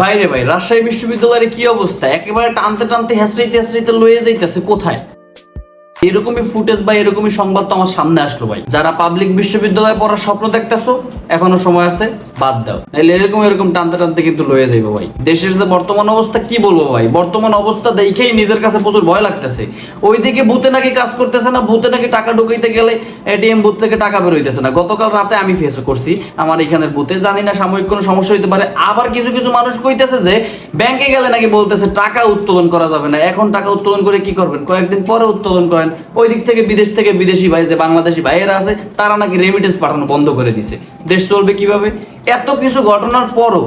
ভাই রে ভাই, রাজশাহী বিশ্ববিদ্যালয়ের কি অবস্থা? একেবারে টানতে টানতে হেসড়াইতে হেসড়াইতে লয়ে যাইতেছে, কোথায়? এরকমই ফুটেজ বা এরকমই সংবাদ তো আমার সামনে আসলো ভাই। যারা পাবলিক বিশ্ববিদ্যালয়ে পড়ার স্বপ্ন দেখতেছো এখনও সময় আছে, বাদ দাও। নাহলে এরকম এরকম টানতে টানতে কিন্তু লয়ে যাইবো ভাই। দেশের যে বর্তমান অবস্থা, কি বলব ভাই? বর্তমান অবস্থা দেখেই নিজের কাছে প্রচুর ভয় লাগতেছে। ওইদিকে বুথে নাকি কাজ করতেছে না, বুথে নাকি টাকা ঢুকাইতে গেলে এটিএম বুথ থেকে টাকা বেরোইতেছে না। গতকাল রাতে আমি ফেস করছি আমার এখানের বুথে। জানি না সাময়িক কোনো সমস্যা হইতে পারে। আবার কিছু কিছু মানুষ কইতেছে যে ব্যাংকে গেলে নাকি বলতেছে, টাকা উত্তোলন করা যাবে না। এখন টাকা উত্তোলন করে কি করবেন? কয়েকদিন পরে উত্তোলন করেন। ওই দিক থেকে বিদেশ থেকে বিদেশি ভাই, যে বাংলাদেশি ভাইয়েরা আছে, তারা নাকি রেমিটেন্স পাঠানো বন্ধ করে দিছে। দেশ চলবে কীভাবে? এত কিছু ঘটনার পরও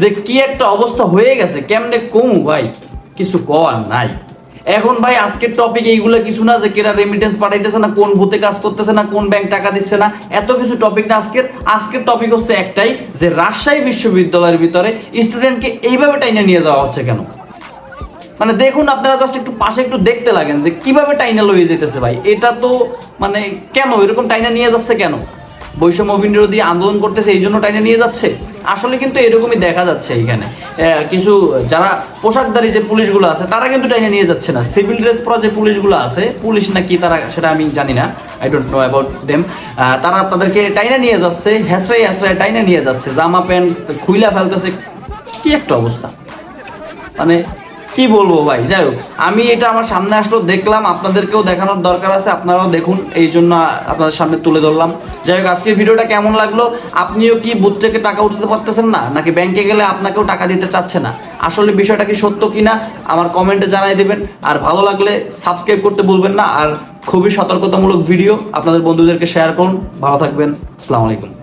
যে কি একটা অবস্থা হয়ে গেছে, কেমনে কমু ভাই? কিছু কর নাই। এখন ভাই আজকের টপিক এইগুলো কিছু না, যে কেরা রেমিটেন্স পাঠাইতেছে না, কোন ভূতে কাজ করতেছে না, কোন ব্যাংক টাকা দিচ্ছে না, এত কিছু টপিক না। আজকের আজকের টপিক হচ্ছে একটাই, যে রাজশাহী বিশ্ববিদ্যালয়ের ভিতরে স্টুডেন্টকে এইভাবে টাইনে নিয়ে যাওয়া হচ্ছে কেন? মানে দেখুন, আপনারা জাস্ট একটু পাশে একটু দেখতে লাগেন যে কীভাবে টাইনা লয়ে যেতেছে ভাই। এটা তো মানে কেন, এরকম টাইনা নিয়ে যাচ্ছে কেন? বৈষম্য বিরোধী আন্দোলন করতেছে, এই জন্য টাইনে নিয়ে যাচ্ছে। আসলে কিন্তু এরকমই দেখা যাচ্ছে এখানে। কিছু যারা পোশাকধারী যে পুলিশগুলো আছে, তারা কিন্তু টাইনে নিয়ে যাচ্ছে না। সিভিল ড্রেস পরা যে পুলিশগুলো আছে, পুলিশ নাকি তারা, সেটা আমি জানি না। I don't know about them তারা তাদেরকে টাইনে নিয়ে যাচ্ছে হ্যাসরাই হ্যাসরাই টাইনে নিয়ে যাচ্ছে। জামা প্যান্ট খুইলা ফেলতেছে, কি একটা অবস্থা। মানে কি বলব ভাই? যাই হোক, আমি এটা আমার সামনে আসলো, দেখলাম, আপনাদেরকেও দেখানোর দরকার আছে, আপনারাও দেখুন, এই জন্য আপনাদের সামনে তুলে ধরলাম। যাই হোক আজকের ভিডিওটা কেমন লাগল? আপনিও কি বুথ থেকে টাকা উঠাতে পারতেছেন না? নাকি ব্যাংকে গেলে আপনাকেও টাকা দিতে চাচ্ছে না? আসলে বিষয়টা কি সত্য কিনা, আমার কমেন্টে জানাই দেবেন। আর ভালো লাগলে সাবস্ক্রাইব করতে ভুলবেন না। আর খুবই সতর্কতামূলক ভিডিও আপনাদের বন্ধুদেরকে শেয়ার করুন। ভালো থাকবেন। আসসালামু আলাইকুম।